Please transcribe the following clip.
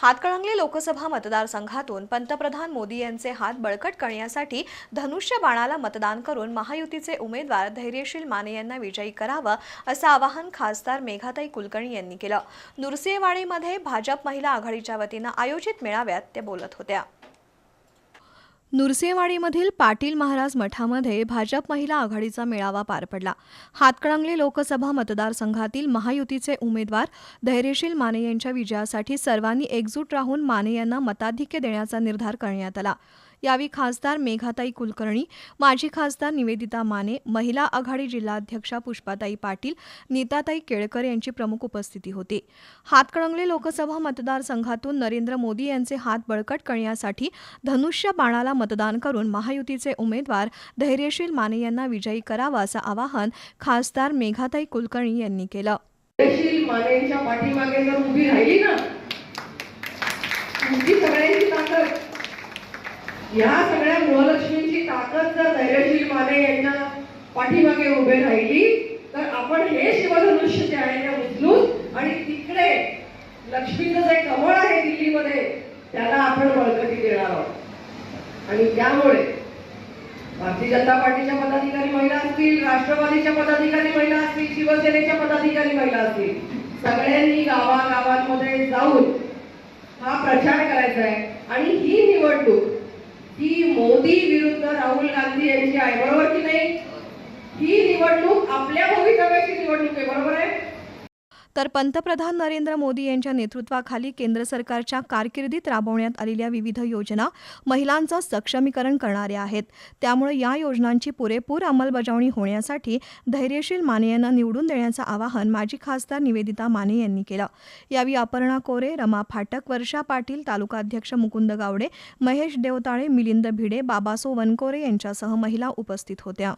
हातकणंगले लोकसभा मतदारसंघातून पंतप्रधान मोदी यांचे हात बळकट करण्यासाठी धनुष्य बाणाला मतदान करून महायुतीचे उमेदवार धैर्यशील माने यांना विजयी करावं असं आवाहन खासदार मेघाताई कुलकर्णी यांनी केलं. नुरसेवाडीमध्ये भाजप महिला आघाडीच्या वतीनं आयोजित मेळाव्यात त्या बोलत होत्या. नुरसेवाडीमधील पाटील महाराज मठामध्ये भाजप महिला आघाडीचा मेळावा पार पडला. हातकणंगले लोकसभा मतदारसंघातील महायुतीचे उमेदवार धैर्यशील माने यांच्या विजयासाठी सर्वांनी एकजूट राहून माने यांना मताधिक्य देण्याचा निर्धार करण्यात आला. यावेळी खासदार मेघाताई कुलकर्णी माजी खासदार निवेदिता माने महिला आघाडी जिल्हाध्यक्षा पुष्पाताई पाटील नीताताई केळकर यांची प्रमुख उपस्थिती होती. हातकणंगले लोकसभा मतदारसंघातून नरेंद्र मोदी यांचे हात बळकट करण्यासाठी धनुष्य बाणाला मतदान करून महायुतीचे उमेदवार धैर्यशील माने यांना विजयी करावा असं आवाहन खासदार मेघाताई कुलकर्णी यांनी केलं. धैर्यशील पाठीमागे जर उभी राहिली ना ह्या सगळ्या गृहलक्ष्मींची ताकद जर धैर्यशील माने यांच्या पाठीमागे उभे राहिली तर आपण हे शिवधनुष्य जे आहे ते उचलून आणि तिकडे लक्ष्मीचं जे कमळ आहे दिल्लीमध्ये त्याला आपण बळकटी देणार आहोत. आणि त्यामुळे भारतीय जनता पार्टीच्या पदाधिकारी महिला असतील राष्ट्रवादीच्या पदाधिकारी महिला असतील शिवसेनेच्या पदाधिकारी महिला असतील सगळ्यांनी गावागावांमध्ये जाऊन हा प्रचार करायचा आहे. आणि ही निवडणूक मोदी विरुद्ध राहुल गांधी यांची आहे बरोबर की नाही. ही निवडणूक आपल्या भवितव्याची निवडणूक आहे बरोबर? तर पंतप्रधान नरेंद्र मोदी यांच्या नेतृत्वाखाली केंद्र सरकारच्या कारकिर्दीत राबवण्यात आलेल्या विविध योजना महिलांचं सक्षमीकरण करणाऱ्या आहेत. त्यामुळे या योजनांची पुरेपूर अंमलबजावणी होण्यासाठी धैर्यशील माने यांना निवडून देण्याचं आवाहन माजी खासदार निवेदिता माने यांनी केलं. यावेळी अपर्णा कोरे रमा फाटक वर्षा पाटील तालुकाध्यक्ष मुकुंद गावडे महेश देवताळे मिलिंद भिडे बाबासो वनकोरे यांच्यासह महिला उपस्थित होत्या.